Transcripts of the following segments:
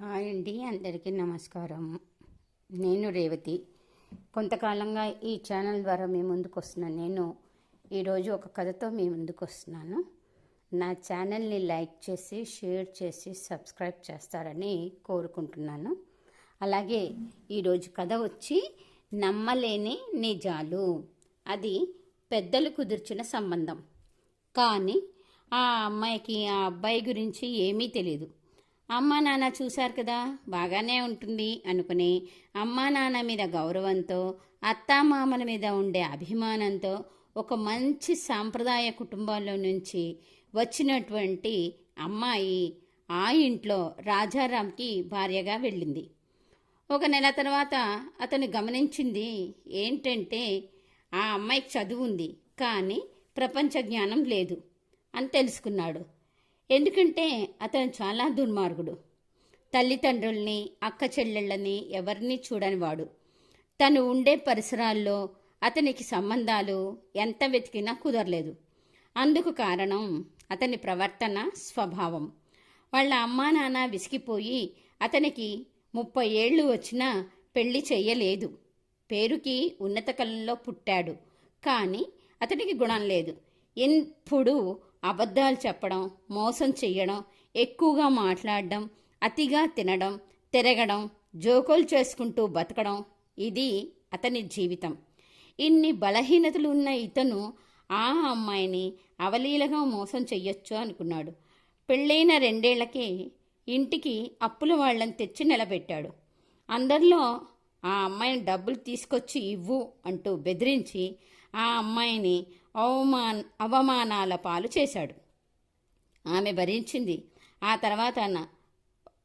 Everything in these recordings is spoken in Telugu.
హాయ్ అండి అందరికీ నమస్కారం. నేను రేవతి. కొంతకాలంగా ఈ ఛానల్ ద్వారా మీ ముందుకు వస్తున్నాను నేను ఈరోజు ఒక కథతో మీ ముందుకు వస్తున్నాను. నా ఛానల్ని లైక్ చేసి షేర్ చేసి సబ్స్క్రైబ్ చేస్తారని కోరుకుంటున్నాను. అలాగే ఈరోజు కథ వచ్చి నమ్మలేని నిజాలు. అది పెద్దలు కుదిర్చిన సంబంధం. కానీ ఆ అమ్మాయికి ఆ అబ్బాయి గురించి ఏమీ తెలియదు అమ్మ నాన్న చూశారు కదా బాగానే ఉంటుంది అనుకుని అమ్మ నాన్న మీద గౌరవంతో అత్తామామల మీద ఉండే అభిమానంతో ఒక మంచి సాంప్రదాయ కుటుంబాల్లో నుంచి వచ్చినటువంటి అమ్మాయి ఆ ఇంట్లో రాజారాంకి భార్యగా వెళ్ళింది. ఒక నెల తర్వాత అతను గమనించింది ఏంటంటే ఆ అమ్మాయికి చదువు ఉంది కానీ ప్రపంచ జ్ఞానం లేదు అని తెలుసుకున్నాడు. ఎందుకంటే అతను చాలా దుర్మార్గుడు. తల్లిదండ్రుల్ని అక్క చెల్లెళ్ళని ఎవరిని చూడనివాడు తను ఉండే పరిసరాల్లో అతనికి సంబంధాలు ఎంత వెతికినా కుదరలేదు. అందుకు కారణం అతని ప్రవర్తన స్వభావం. వాళ్ళ అమ్మా నాన్న విసిగిపోయి అతనికి ముప్పై ఏళ్ళు వచ్చినా పెళ్ళి చెయ్యలేదు. పేరుకి ఉన్నత కళల్లో పుట్టాడు. కానీ అతనికి గుణం లేదు. ఎప్పుడు అబద్ధాలు చెప్పడం మోసం చెయ్యడం ఎక్కువగా మాట్లాడడం అతిగా తినడం తిరగడం జోకులు చేసుకుంటూ బతకడం ఇది అతని జీవితం. ఇన్ని బలహీనతలు ఉన్న ఇతను ఆ అమ్మాయిని అవలీలగా మోసం చెయ్యొచ్చు అనుకున్నాడు. పెళ్ళైన రెండేళ్ళకే ఇంటికి అప్పుల వాళ్ళని తెచ్చి నిలబెట్టాడు. అందరిలో ఆ అమ్మాయిని డబ్బులు తీసుకొచ్చి ఇవ్వు అంటూ బెదిరించి ఆ అమ్మాయిని అవమాన్ అవమానాల పాలు చేశాడు. ఆమె భరించింది. ఆ తర్వాత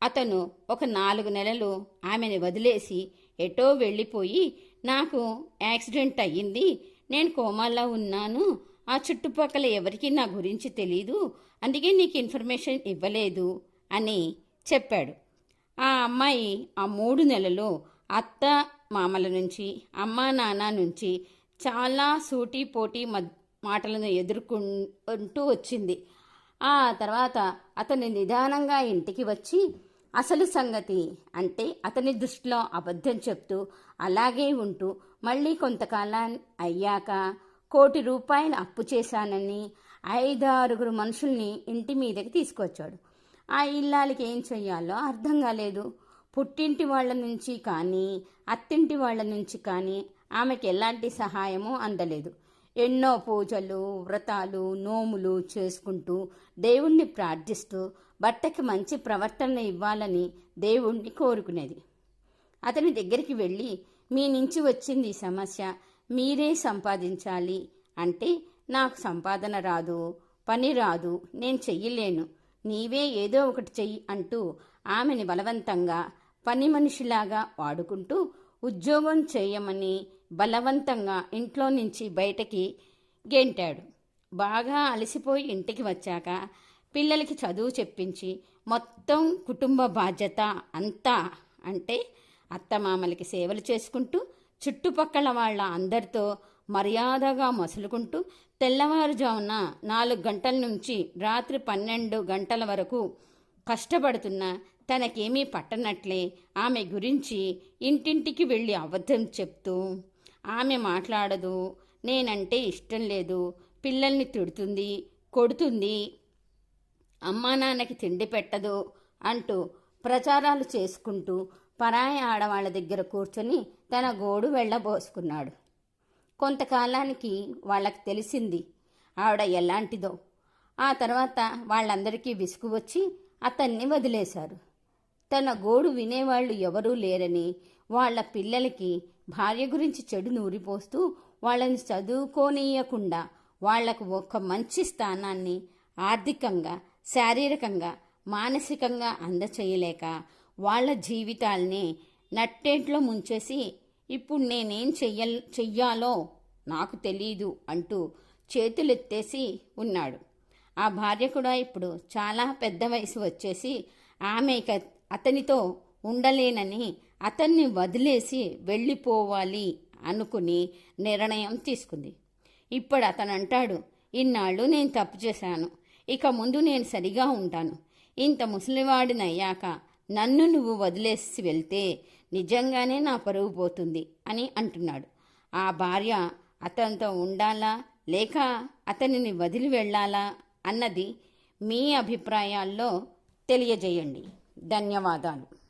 అతను ఒక నాలుగు నెలలు ఆమెని వదిలేసి ఎటో వెళ్ళిపోయి నాకు యాక్సిడెంట్ అయ్యింది నేను కోమాలో ఉన్నాను ఆ చుట్టుపక్కల ఎవరికీ నా గురించి తెలీదు అందుకే నీకు ఇన్ఫర్మేషన్ ఇవ్వలేదు అని చెప్పాడు. ఆ అమ్మాయి ఆ మూడు నెలలు అత్త మామల నుంచి అమ్మా నాన్న నుంచి చాలా సూటి పోటీ మద్ మాటలను ఎదుర్కొంటూ వచ్చింది. ఆ తర్వాత అతని నిదానంగా ఇంటికి వచ్చి అసలు సంగతి? అంటే అతని దృష్టిలో అబద్ధం చెప్తూ అలాగే ఉంటూ మళ్ళీ కొంతకాలం అయ్యాక కోటి రూపాయలు అప్పు చేశానని ఐదారుగురు మనుషుల్ని ఇంటి మీదకి తీసుకొచ్చాడు. ఆ ఇల్లాలకి ఏం చెయ్యాలో అర్థం కాలేదు. పుట్టింటి వాళ్ళ నుంచి కానీ అత్తింటి వాళ్ళ నుంచి కానీ ఆమెకి ఎలాంటి సహాయము అందలేదు. ఎన్నో పూజలు వ్రతాలు నోములు చేసుకుంటూ దేవుణ్ణి ప్రార్థిస్తూ భర్తకి మంచి ప్రవర్తన ఇవ్వాలని దేవుణ్ణి కోరుకునేది. అతని దగ్గరికి వెళ్ళి మీ నుంచి వచ్చింది ఈ సమస్య మీరే సంపాదించాలి అంటే నాకు సంపాదన రాదు పని రాదు నేను చెయ్యలేను నీవే ఏదో ఒకటి చెయ్యి అంటూ ఆమెని బలవంతంగా పని మనిషిలాగా వాడుకుంటూ ఉద్యోగం చేయమని బలవంతంగా ఇంట్లో నుంచి బయటకి గెంటాడు. బాగా అలసిపోయి ఇంటికి వచ్చాక పిల్లలకి చదువు చెప్పించి మొత్తం కుటుంబ బాధ్యత అంతా అంటే అత్తమామలకి సేవలు చేసుకుంటూ చుట్టుపక్కల వాళ్ళ అందరితో మర్యాదగా మసులుకుంటూ తెల్లవారుజామున నాలుగు గంటల నుంచి రాత్రి పన్నెండు గంటల వరకు కష్టపడుతున్న తనకేమీ పట్టనట్లే. ఆమె గురించి ఇంటింటికి వెళ్ళి అబద్ధం చెప్తూ ఆమె మాట్లాడదు. నేనంటే ఇష్టం లేదు. పిల్లల్ని తిడుతుంది కొడుతుంది. అమ్మా నాన్నకి తిండి పెట్టదు అంటూ ప్రచారాలు చేసుకుంటూ పరాయి ఆడవాళ్ళ దగ్గర కూర్చొని తన గోడు వెళ్ళబోసుకున్నాడు. కొంతకాలానికి వాళ్ళకి తెలిసింది ఆవిడ ఎలాంటిదో. ఆ తర్వాత వాళ్ళందరికీ విసుగు వచ్చి అతన్ని వదిలేశారు. తన గోడు వినేవాళ్ళు ఎవరూ లేరని వాళ్ళ పిల్లలకి భార్య గురించి చెడు నూరిపోస్తూ వాళ్ళని చదువుకోనీయకుండా వాళ్ళకు ఒక మంచి స్థానాన్ని ఆర్థికంగా శారీరకంగా మానసికంగా అందచేయలేక వాళ్ళ జీవితాల్ని నట్టేంట్లో ముంచేసి ఇప్పుడు నేనేం చెయ్య చెయ్యాలో నాకు తెలీదు అంటూ చేతులెత్తేసి ఉన్నాడు. ఆ భార్య కూడా ఇప్పుడు చాలా పెద్ద వయసు వచ్చేసి ఆమె ఇక అతనితో ఉండలేనని అతన్ని వదిలేసి వెళ్ళిపోవాలి అనుకుని నిర్ణయం తీసుకుంది. ఇప్పుడు అతను అంటాడు ఇన్నాళ్ళు నేను తప్పు చేశాను. ఇక ముందు నేను సరిగా ఉంటాను. ఇంత ముసలివాడినయ్యాక నన్ను నువ్వు వదిలేసి వెళ్తే నిజంగానే నా పరువు పోతుంది అని అంటున్నాడు. ఆ భార్య అతనితో ఉండాలా? లేక అతనిని వదిలి వెళ్ళాలా? అన్నది మీ అభిప్రాయాల్లో తెలియజేయండి. ధన్యవాదాలు.